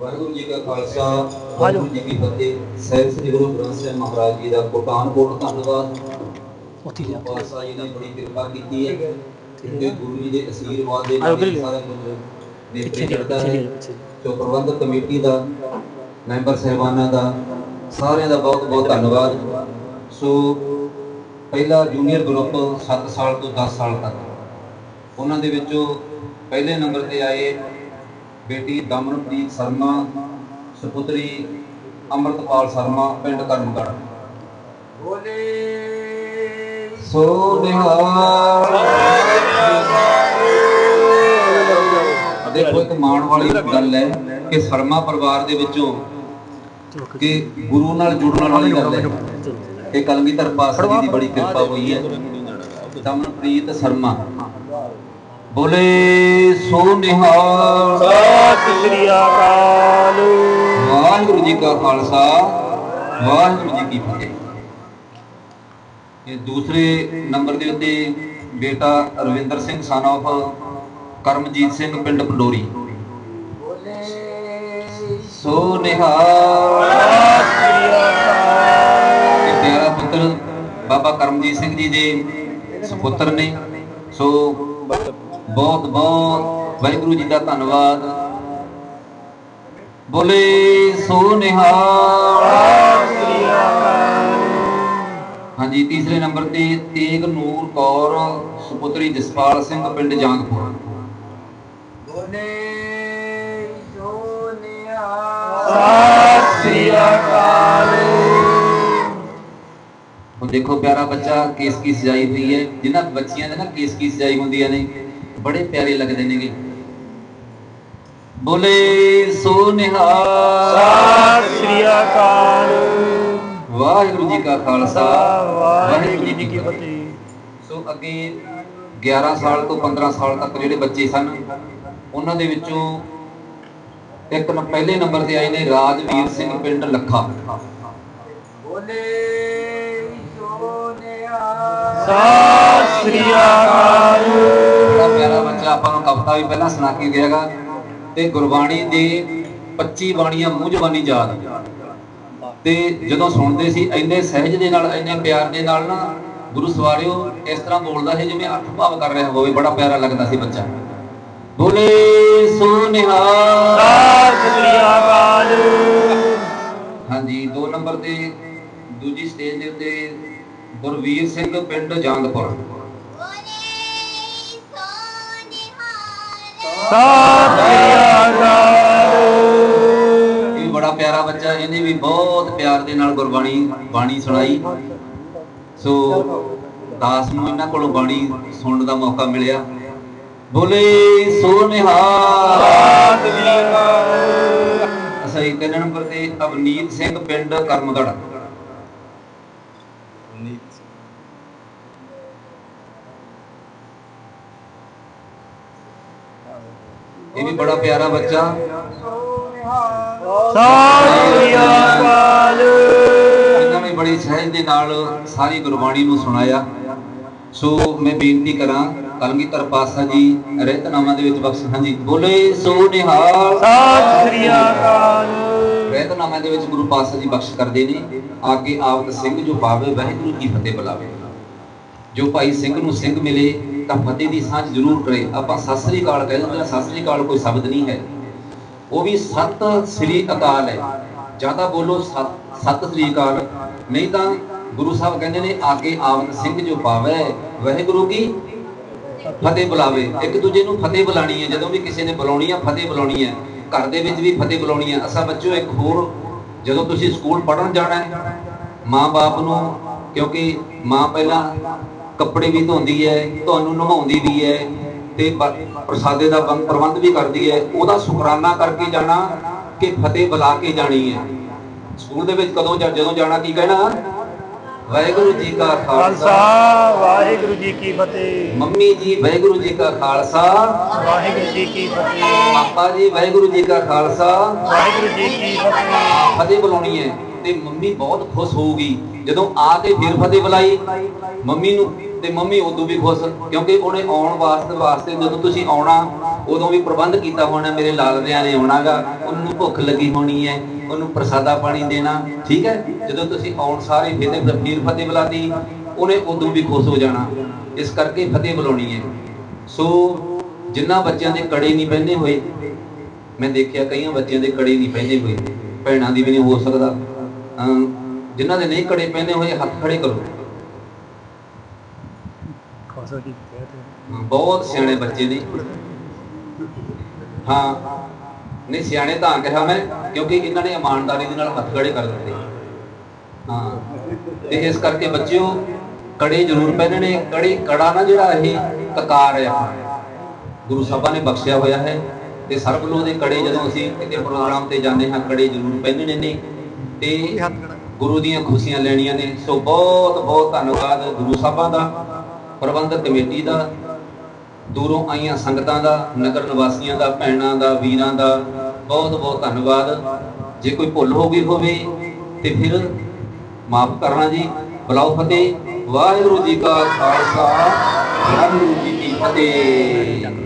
ਵਾਹਿਗੁਰੂ ਜੀ ਕਾ ਖਾਲਸਾ ਵਾਹਿਗੁਰੂ ਜੀ ਕੀ ਫਤਿਹ। ਸਹਿਬ ਸ੍ਰੀ ਗੁਰੂ ਗ੍ਰੰਥ ਸਾਹਿਬ ਮਹਾਰਾਜ ਜੀ ਦਾ ਕੋਟਾਨ ਕੋਟ ਧੰਨਵਾਦ। ਉੱਥੇ ਲਿਆ। ਪਾਤਸ਼ਾਹ ਜੀ ਨੇ ਬੜੀ ਕਿਰਪਾ ਕੀਤੀ ਹੈ ਤੇ ਗੁਰੂ ਜੀ ਦੇ ਅਸੀਰਵਾਦ ਦੇ ਨਾਲ ਸਾਰਾ ਕੁਝ ਲਿਆ ਚੜਦਾ ਹੈ ਜੋ ਪ੍ਰਬੰਧਕ ਕਮੇਟੀ ਦਾ ਮੈਂਬਰ ਸਹਿਬਾਨਾਂ ਦਾ ਸਾਰਿਆਂ ਦਾ ਬਹੁਤ ਬਹੁਤ ਧੰਨਵਾਦ। ਸੋ ਪਹਿਲਾ ਜੂਨੀਅਰ ਗਰੁੱਪ 7 ਸਾਲ ਤੋਂ 10 ਸਾਲ ਤੱਕ। ਉਹਨਾਂ ਦੇ ਵਿੱਚੋਂ ਪਹਿਲੇ ਨੰਬਰ ਤੇ ਆਏ ਬੇਟੀ ਦਮਨਪ੍ਰੀਤ ਸ਼ਰਮਾ ਸੁਪੁੱਤਰੀ ਅਮਰਤਪਾਲ ਸ਼ਰਮਾ ਪਿੰਡ ਕਰਮਗੜ੍ਹ। ਸੋ ਨਿਹਾਲ। ਦੇਖੋ ਇੱਕ ਮਾਣ ਵਾਲੀ ਗੱਲ ਹੈ ਕਿ ਸ਼ਰਮਾ ਪਰਿਵਾਰ ਦੇ ਵਿੱਚੋਂ ਕਿ ਗੁਰੂ ਨਾਲ ਜੁੜਨ ਵਾਲੀ ਗੱਲ ਹੈ। ਕਿ ਕਲਗੀਧਰ ਪਾਤਸ਼ਾਹ ਜੀ ਦੀ ਬੜੀ ਕਿਰਪਾ ਹੋਈ ਹੈ। ਦਮਨਪ੍ਰੀਤ ਸ਼ਰਮਾ। ਬੋਲੇ ਸੋ ਨਿਹਾਲ ਸਤਿ ਸ੍ਰੀ ਅਕਾਲ। ਵਾਹਿਗੁਰੂ ਜੀ ਕਾ ਖਾਲਸਾ ਵਾਹਿਗੁਰੂ ਜੀ ਕੀ ਫਤਿਹ। ਇਹ ਦੂਸਰੇ ਨੰਬਰ ਦੇ ਉੱਤੇ ਬੇਟਾ ਰਵਿੰਦਰ ਸਿੰਘ son of ਕਰਮਜੀਤ ਸਿੰਘ ਪਿੰਡ ਪੰਡੋਰੀ। ਸੋ ਨਿਹਾਲ ਇਹ ਪਿਆਰਾ ਪੁੱਤਰ ਬਾਬਾ ਕਰਮਜੀਤ ਸਿੰਘ ਜੀ ਦੇ ਸੁਪੁੱਤਰ ਨੇ। ਸੋ ਬਹੁਤ ਬਹੁਤ ਵਾਹਿਗੁਰੂ ਜੀ ਦਾ ਧੰਨਵਾਦ। ਬੋਲੇ ਸੋ ਨਿਹਾਲ ਹਾਂਜੀ, ਤੀਸਰੇ ਨੰਬਰ ਤੇ ਤੇਗ ਨੂਰ ਕੌਰ, ਸੁਪੁੱਤਰੀ ਜਸਪਾਲ ਸਿੰਘ, ਪਿੰਡ ਜਾਂਗਪੁਰ। ਸਤਿ ਦੇਖੋ ਪਿਆਰਾ ਬੱਚਾ ਕੇਸ ਕੀ ਸਜਾਈ ਹੋਈ ਹੈ ਜਿਨ੍ਹਾਂ ਬੱਚੀਆਂ ਦੇ ਨਾ ਕੇਸ ਕੀ ਸਜਾਈ ਹੁੰਦੀਆਂ ਨੇ ਬੜੇ ਪਿਆਰੇ ਲੱਗਦੇ ਨੇਗੇ। ਬੋਲੇ ਸੋ ਨਿਹਾਲ ਸਤਿ ਸ੍ਰੀ ਅਕਾਲ। ਵਾਹਿਗੁਰੂ ਜੀ ਕਾ ਖਾਲਸਾ। ਵਾਹਿਗੁਰੂ ਜੀ ਕੀ ਫਤਿਹ। ਸੋ ਅੱਗੇ 11 ਸਾਲ ਤੋਂ 15 ਸਾਲ ਤੱਕ ਜਿਹੜੇ ਬੱਚੇ ਸਨ ਉਹਨਾਂ ਦੇ ਵਿੱਚੋਂ ਇੱਕ ਨ- ਪਹਿਲੇ ਨੰਬਰ ਤੇ ਆਏ ਨੇ ਰਾਜਵੀਰ ਸਿੰਘ ਪਿੰਡ ਲੱਖਾ। ਸਤਿ ਸ੍ਰੀ ਅਕਾਲ। ਬੜਾ ਪਿਆਰਾ ਬੱਚਾ ਆਪਾਂ ਨੂੰ ਕਵਿਤਾ ਵੀ ਪਹਿਲਾਂ ਸੁਣਾ ਕੇ ਗਿਆਗਾ ਤੇ ਗੁਰਬਾਣੀ ਦੇ 25 ਬਾਣੀਆਂ ਮੂੰਹ ਜ਼ਬਾਨੀ ਯਾਦ। ਤੇ ਜਦੋਂ ਸੁਣਦੇ ਸੀ ਇੰਨੇ ਸਹਿਜ ਦੇ ਨਾਲ ਇੰਨੇ ਪਿਆਰ ਦੇ ਨਾਲ ਨਾ ਗੁਰੂ ਸਵਾਰਿਓ ਇਸ ਤਰ੍ਹਾਂ ਬੋਲਦਾ ਸੀ ਜਿਵੇਂ ਅੱਠ ਭਾਵ ਕਰ ਰਿਹਾ ਹੋਵੇ ਬੜਾ ਪਿਆਰਾ ਲੱਗਦਾ ਸੀ ਬੱਚਾ। ਬੋਲੇ ਸੋ ਨਿਹਾਲ। ਸਤਿ ਸ੍ਰੀ ਅਕਾਲ। ਹਾਂਜੀ ਦੋ ਨੰਬਰ ਤੇ ਦੂਜੀ ਸਟੇਜ ਦੇ ਉੱਤੇ ਗੁਰਵੀਰ ਸਿੰਘ ਪਿੰਡ ਜਾਂਗਪੁਰ। ਇਹ ਬੜਾ ਪਿਆਰਾ ਬੱਚਾ, ਇਹਨੇ ਵੀ ਬਹੁਤ ਪਿਆਰ ਦੇ ਨਾਲ ਗੁਰਬਾਣੀ, ਬਾਣੀ ਸੁਣਾਈ। ਸੋ ਦਾਸ ਨੂੰ ਇਹਨਾਂ ਕੋਲੋਂ ਬਾਣੀ ਸੁਣਨ ਦਾ ਮੌਕਾ ਮਿਲਿਆ। ਬੋਲੇ, ਸੋ ਨਿਹਾਲ। ਸਤਿ ਸ੍ਰੀ ਤਿੰਨ ਨੰਬਰ ਤੇ ਅਵਨੀਤ ਸਿੰਘ ਪਿੰਡ ਕਰਮਗੜ੍ਹ। ਇਹ ਵੀ ਬੜਾ ਪਿਆਰਾ ਬੱਚਾ। ਸਤਿ ਸ੍ਰੀ ਅਕਾਲ। ਇਹਨਾਂ ਨੇ ਬੜੀ ਸਹਿਜ ਦੇ ਨਾਲ ਸਾਰੀ ਗੁਰਬਾਣੀ ਨੂੰ ਸੁਣਾਇਆ। ਸੋ ਮੈਂ ਬੇਨਤੀ ਕਰਾਂ ਕਲਗੀਧਰ ਪਾਤਸ਼ਾਹ ਜੀ ਰਹਿਤਨਾਮਾ ਦੇ ਵਿੱਚ ਬਖਸ਼ ਹਾਂਜੀ ਬੋਲੇ ਸੋ ਨਿਹਾਲ। ਸਤਿ ਸ੍ਰੀ ਅਕਾਲ। ਰਹਿਤਨਾਮਾ ਦੇ ਵਿੱਚ ਗੁਰੂ ਪਾਤਸ਼ਾਹ ਜੀ ਬਖਸ਼ ਕਰਦੇ ਨੇ ਆਗੇ ਆਵਤ ਸਿੰਘ ਜੋ ਪਾਵੇ ਵਾਹਿਗੁਰੂ ਕੀ ਫਤਿਹ ਬੁਲਾਵੇ। ਜੋ ਭਾਈ ਸਿੰਘ ਨੂੰ ਸਿੰਘ ਮਿਲੇ ਤਾਂ ਫਤਿਹ ਦੀ ਸਾਂਝ ਜ਼ਰੂਰ ਕਰੇ। ਆਪਾਂ ਸਤਿ ਸ੍ਰੀ ਅਕਾਲ ਕਹਿ ਦਿੰਦੇ ਹਾਂ, ਸਤਿ ਸ੍ਰੀ ਅਕਾਲ ਕੋਈ ਸ਼ਬਦ ਨਹੀਂ ਹੈ। ਉਹ ਵੀ ਸਤਿ ਸ੍ਰੀ ਅਕਾਲ ਹੈ। ਜ਼ਿਆਦਾ ਬੋਲੋ ਸਤਿ ਸ੍ਰੀ ਅਕਾਲ। ਨਹੀਂ ਤਾਂ ਗੁਰੂ ਸਾਹਿਬ ਕਹਿੰਦੇ ਨੇ ਆਗੇ ਆਵਤ ਸਿੰਘ ਜੋ ਪਾਵੇ, ਵਾਹਿਗੁਰੂ ਕੀ ਫਤਿਹ ਬੁਲਾਵੇ। ਇੱਕ ਦੂਜੇ ਨੂੰ ਫਤਿਹ ਬੁਲਾਣੀ ਹੈ। ਜਦੋਂ ਵੀ ਕਿਸੇ ਨੇ ਬੁਲਾਉਣੀ ਹੈ ਫਤਿਹ ਬੁਲਾਉਣੀ ਹੈ। ਘਰ ਦੇ ਵਿੱਚ ਵੀ ਫਤਿਹ ਬੁਲਾਉਣੀ ਹੈ। ਅਸਾਂ ਬੱਚਿਓ, ਇੱਕ ਹੋਰ, ਜਦੋਂ ਤੁਸੀਂ ਸਕੂਲ ਪੜ੍ਹਨ ਜਾਣਾ ਹੈ ਮਾਂ-ਬਾਪ ਨੂੰ, ਕਿਉਂਕਿ ਮਾਂ ਪਹਿਲਾਂ ਕੱਪੜੇ ਵੀ ਧੋਂਦੀ ਹੈ ਤੁਹਾਨੂੰ ਨਵਾਉਂਦੀ ਵੀ ਹੈ ਤੇ ਪ੍ਰਸਾਦੇ ਦਾ ਪ੍ਰਬੰਧ ਵੀ ਕਰਦੀ ਹੈ। ਉਹਦਾ ਸ਼ੁਕਰਾਨਾ ਕਰਕੇ ਜਾਣਾ ਕਿ ਫਤਿਹ ਬੁਲਾ ਕੇ ਜਾਣੀ ਹੈ। ਸਕੂਲ ਦੇ ਵਿੱਚ ਕਦੋਂ ਜਾ- ਜਦੋਂ ਜਾਣਾ ਕੀ ਕਹਿਣਾ? ਵਾਹਿਗੁਰੂ ਜੀ ਕਾ ਖਾਲਸਾ। ਖਾਲਸਾ ਵਾਹਿਗੁਰੂ ਜੀ ਕੀ ਫਤਿਹ। ਮੰਮੀ ਜੀ ਵਾਹਿਗੁਰੂ ਜੀ ਕਾ ਖਾਲਸਾ। ਵਾਹਿਗੁਰੂ ਜੀ ਕੀ ਫਤਿਹ। ਪਾਪਾ ਜੀ ਵਾਹਿਗੁਰੂ ਜੀ ਕਾ ਖਾਲਸਾ। ਵਾਹਿਗੁਰੂ ਜੀ ਕੀ ਫਤਿਹ। ਫਤਿਹ ਬੁਲਾਉਣੀ ਹੈ ਤੇ ਮੰਮੀ ਬਹੁਤ ਖੁਸ਼ ਹੋਊਗੀ। ਜਦੋਂ ਆ ਕੇ ਫਿਰ ਫਤਿਹ ਬੁਲਾਈ ਮੰਮੀ ਨੂੰ ਤੇ ਮੰਮੀ ਉਦੋਂ ਵੀ ਖੁਸ਼ ਕਿਉਂਕਿ ਉਹਨੇ ਆਉਣ ਵਾਸਤੇ ਵਾਸਤੇ ਜਦੋਂ ਤੁਸੀਂ ਆਉਣਾ, ਉਦੋਂ ਵੀ ਪ੍ਰਬੰਧ ਕੀਤਾ ਹੋਣਾ ਮੇਰੇ ਲਾਲਦਿਆਂ ਨੇ ਆਉਣਾਗਾ, ਉਹਨੂੰ ਭੁੱਖ ਲੱਗੀ ਹੋਣੀ ਹੈ, ਉਹਨੂੰ ਪ੍ਰਸਾਦਾ ਪਾਣੀ ਦੇਣਾ, ਠੀਕ ਹੈ? ਜਦੋਂ ਤੁਸੀਂ ਆਉਣ ਸਾਰੇ ਫੇਤੇ ਫੀਰ ਫਤਿਹ ਬੁਲਾਦੀ ਉਹਨੇ ਉਦੋਂ ਵੀ ਖੁਸ਼ ਹੋ ਜਾਣਾ, ਇਸ ਕਰਕੇ ਫਤਿਹ ਬੁਲਾਉਣੀ ਹੈ। ਸੋ ਜਿਨ੍ਹਾਂ ਬੱਚਿਆਂ ਦੇ ਕੜੇ ਨਹੀਂ ਪਹਿਨੇ ਹੋਏ, ਮੈਂ ਦੇਖਿਆ ਕਈਆਂ ਬੱਚਿਆਂ ਦੇ ਕੜੇ ਨਹੀਂ ਪਹਿਨੇ ਹੋਏ, ਭੈਣਾਂ ਦੀ ਵੀ ਨਹੀਂ ਹੋ ਸਕਦਾ। ਅਮ ਜਿਨ੍ਹਾਂ ਦੇ ਨਹੀਂ ਕੜੇ ਪਹਿਨੇ ਹੋਏ, ਹੱਥ ਖੜੇ ਕਰੋ। ਖਾਸਾ ਜੀ ਬਹੁਤ ਸਿਆਣੇ ਬੱਚੇ ਨੇ। ਹਾਂ, ਨਹੀਂ, ਸਿਆਣੇ ਤਾਂ ਕਿਹਾ ਮੈਂ, ਕਿਉਂਕਿ ਇਹਨਾਂ ਨੇ ਇਮਾਨਦਾਰੀ ਦੇ ਨਾਲ ਹੱਥ ਖੜੇ ਕਰ ਦਿੱਤੇ। ਹਾਂ, ਤੇ ਇਸ ਕਰਕੇ ਬੱਚਿਓ, ਕੜੇ ਜ਼ਰੂਰ ਪਹਿਨਣੇ ਕੜੀ, ਕੜਾ ਨਾ ਜਿਹੜਾ ਇਹ ਕਕਾਰ ਆ। ਗੁਰੂ ਸਾਹਿਬਾਂ ਨੇ ਬਖਸ਼ਿਆ ਹੋਇਆ ਹੈ। ਤੇ ਸਰਬਲੋਂ ਦੇ ਕੜੇ ਜਦੋਂ ਅਸੀਂ ਕਿਤੇ ਪ੍ਰੋਗਰਾਮ ਤੇ ਜਾਂਦੇ ਹਾਂ, ਕੜੇ ਜ਼ਰੂਰ ਪਹਿਨਣੇ ਨੇ। ਤੇ ਗੁਰੂ ਦੀਆਂ ਖੁਸ਼ੀਆਂ ਲੈਣੀਆਂ ਨੇ। ਸੋ ਬਹੁਤ ਬਹੁਤ ਧੰਨਵਾਦ ਗੁਰੂ ਸਾਹਿਬਾਂ ਦਾ। ਪ੍ਰਬੰਧਕ ਕਮੇਟੀ ਦਾ, ਦੂਰੋਂ ਆਈਆਂ ਸੰਗਤਾਂ ਦਾ, ਨਗਰ ਨਿਵਾਸੀਆਂ ਦਾ, ਭੈਣਾਂ ਦਾ, ਵੀਰਾਂ ਦਾ ਬਹੁਤ ਬਹੁਤ ਧੰਨਵਾਦ। ਜੇ ਕੋਈ ਭੁੱਲ ਹੋ ਗਈ ਹੋਵੇ ਤੇ ਫਿਰ ਮਾਫ ਕਰਨਾ ਜੀ। ਬੁਲਾਓ ਫਤਿਹ। ਵਾਹਿਗੁਰੂ ਜੀ ਕਾ ਖਾਲਸਾ, ਵਾਹਿਗੁਰੂ ਜੀ ਕੀ ਫਤਿਹ।